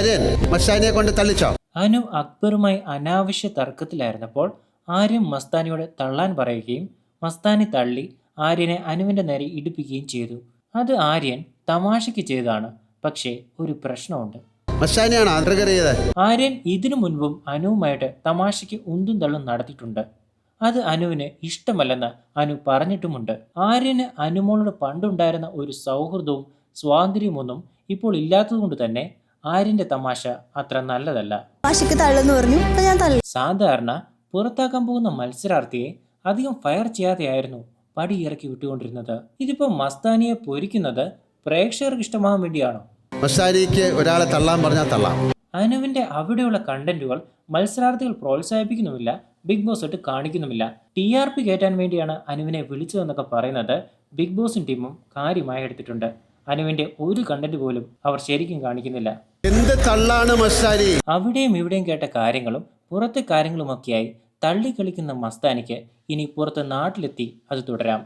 ആര്യൻ മസ്താനിയെ കൊണ്ട് തള്ളിച്ചോ? അനു അക്ബറുമായി അനാവശ്യ തർക്കത്തിലായിരുന്നപ്പോൾ ആര്യം മസ്താനിയോട് തള്ളാൻ പറയുകയും മസ്താനി തള്ളി ആര്യനെ അനുവിന്റെ നേരെ ഇടിപ്പിക്കുകയും ചെയ്തു. അത് ആര്യൻ തമാശയ്ക്ക് ചെയ്തതാണ്. പക്ഷേ ഒരു പ്രശ്നമുണ്ട്. മസ്താനിയാണ് ആര്യൻ ഇതിനു മുൻപും അനുവുമായിട്ട് തമാശയ്ക്ക് ഉന്തും തള്ളും നടത്തിയിട്ടുണ്ട്. അത് അനുവിന് ഇഷ്ടമല്ലെന്ന് അനു പറഞ്ഞിട്ടുമുണ്ട്. ആര്യന് അനുമോളോട് പണ്ടുണ്ടായിരുന്ന ഒരു സൗഹൃദവും സ്വാതന്ത്ര്യമൊന്നും ഇപ്പോൾ ഇല്ലാത്തതുകൊണ്ട് തന്നെ ആര്യന്റെ തമാശ അത്ര നല്ലതല്ല. തള്ളെന്ന് പറഞ്ഞു. അപ്പൊ ഞാൻ തള്ളി. സാധാരണ പുറത്താക്കാൻ പോകുന്ന മത്സരാർത്ഥിയെ അധികം ഫയർ ചെയ്യാതെയായിരുന്നു പടി ഇറക്കി വിട്ടുകൊണ്ടിരുന്നത്. ഇതിപ്പോ മസ്താനിയെ പൊരിക്കുന്നത് പ്രേക്ഷകർക്ക് ഇഷ്ടമാകാൻ വേണ്ടിയാണോ? മസ്താനിക്ക് ഒരാളെ തള്ളാൻ പറഞ്ഞാൽ തള്ളാം. അനുവിന്റെ അവിടെയുള്ള കണ്ടന്റുകൾ മത്സരാർത്ഥികൾ പ്രോത്സാഹിപ്പിക്കുന്നുമില്ല ബിഗ് ബോസ് ഇട്ട് കാണിക്കുന്നുമില്ല. ടി ആർ പി കയറ്റാൻ വേണ്ടിയാണ് അനുവിനെ വിളിച്ചതെന്നൊക്കെ പറയുന്നത് ബിഗ് ബോസും ടീമും കാര്യമായി എടുത്തിട്ടുണ്ട്. അനുവിന്റെ ഒരു കണ്ടന്റ് പോലും അവർ ശരിക്കും കാണിക്കുന്നില്ല. തള്ളാണ് മസ്താനി. അവിടെയും ഇവിടെയും കേട്ട കാര്യങ്ങളും പുറത്തെ കാര്യങ്ങളുമൊക്കെയായി തള്ളി കളിക്കുന്ന മസ്താനിക്ക് ഇനി പുറത്ത് നാട്ടിലെത്തി അത് തുടരാം.